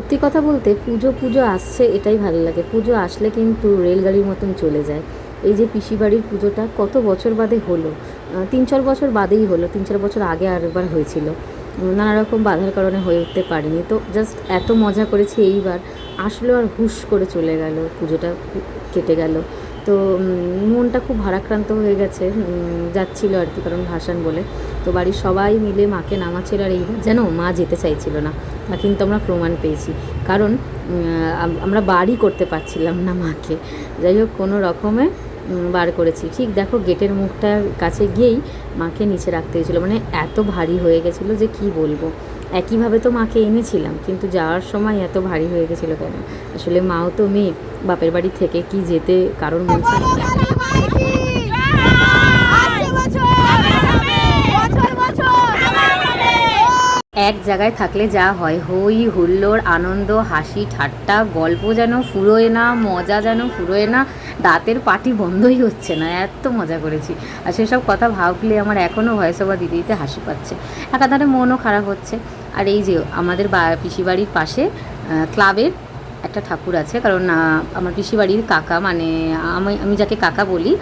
সত্যি কথা বলতে পুজো পুজো আসছে, এটাই ভালো লাগে। পুজো আসলে কিন্তু রেলগাড়ির মতন চলে যায়। এই যে পিসি বাড়ির পুজোটা কত বছর বাদে হলো? তিন চার বছর বাদেই হলো, তিন চার বছর আগে আরেকবার হয়েছিল। নানা রকম বাধার কারণে হয়ে উঠতে পারিনি। তো জাস্ট এত মজা করেছি এইবার। আসলেও আর হুশ করে চলে গেল, পুজোটা কেটে গেল। তো মনটা খুব ভারাক্রান্ত হয়ে গেছে যাচ্ছিল আর কি, কারণ ভাসান বলে। তো বাড়ির সবাই মিলে মাকে নামাচ্ছিল আর এইবার যেন মা যেতে চাইছিল না, তা কিন্তু আমরা প্রমাণ পেয়েছি। কারণ আমরা বাড়ি করতে পারছিলাম না মাকে। যাই হোক, কোনো রকমে বার করেছি। ঠিক দেখো গেটের মুখটার কাছে গিয়েই মাকে নিচে রাখতে গেছিল মানে এত ভারী হয়ে গেছিল যে কি বলব? একইভাবে তো মাকে এনেছিলাম, কিন্তু যাওয়ার সময় এত ভারী হয়ে গেছিল কেন? আসলে মাও তো মেয়ে, বাপের বাড়ি থেকে কি যেতে কারোর মন চায় না। এক জায়গায় থাকলে যা হয়, হই হুল্লোড়, আনন্দ, হাসি, ঠাট্টা, গল্প যেন ফুরোয় না, মজা যেন ফুরোয় না, দাঁতের পাটি বন্ধই হচ্ছে না, এত মজা করেছি। আর সেসব কথা ভাবলে আমার এখনও ভয়েস ওভার দিতে দিতে হাসি পাচ্ছে। একাধারে মনও খারাপ হচ্ছে। আর এই যে আমাদের বা পিসি বাড়ির পাশে ক্লাবের একটা ঠাকুর আছে, কারণ আমার পিসি বাড়ির কাকা মানে আমি আমি যাকে কাকা বলি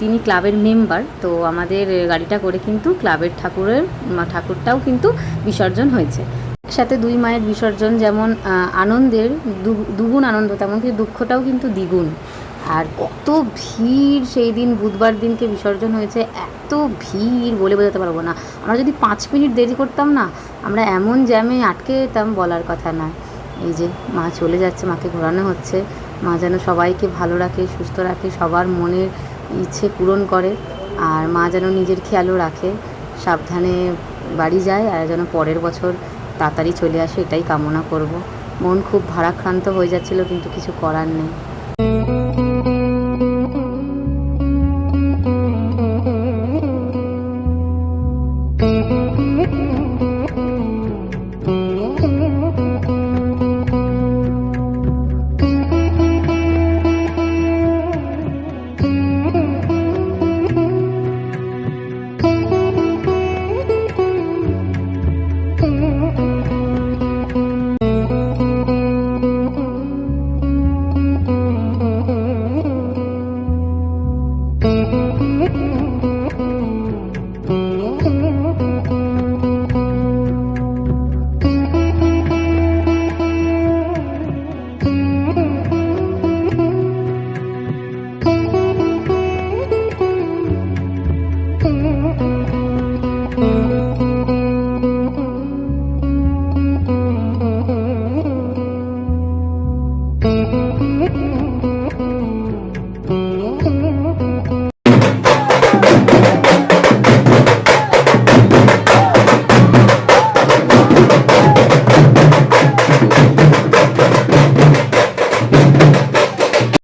তিনি ক্লাবের মেম্বার, তো আমাদের গাড়িটা করে কিন্তু ক্লাবের ঠাকুরের ঠাকুরটাও কিন্তু বিসর্জন হয়েছে। একসাথে দুই মায়ের বিসর্জন যেমন আনন্দের দুগুণ আনন্দ, তেমন কি দুঃখটাও কিন্তু দ্বিগুণ। আর কত ভিড় সেই দিন, বুধবার দিনকে বিসর্জন হয়েছে, এত ভিড় বলে বোঝাতে পারব না। আমরা যদি পাঁচ মিনিট দেরি করতাম না, আমরা এমন জ্যামে আটকে যেতাম বলার কথা নয়। এই যে মা চলে যাচ্ছে, মাকে ঘোরানো হচ্ছে, মা যেন সবাইকে ভালো রাখে, সুস্থ রাখে, সবার মনের ইচ্ছে পূরণ করে, আর মা যেন নিজের খেয়ালও রাখে, সাবধানে বাড়ি যায়, আর যেন পরের বছর তাড়াতাড়ি চলে আসে, এটাই কামনা করব। মন খুব ভারাক্রান্ত হয়ে যাচ্ছিল, কিন্তু কিছু করার নেই।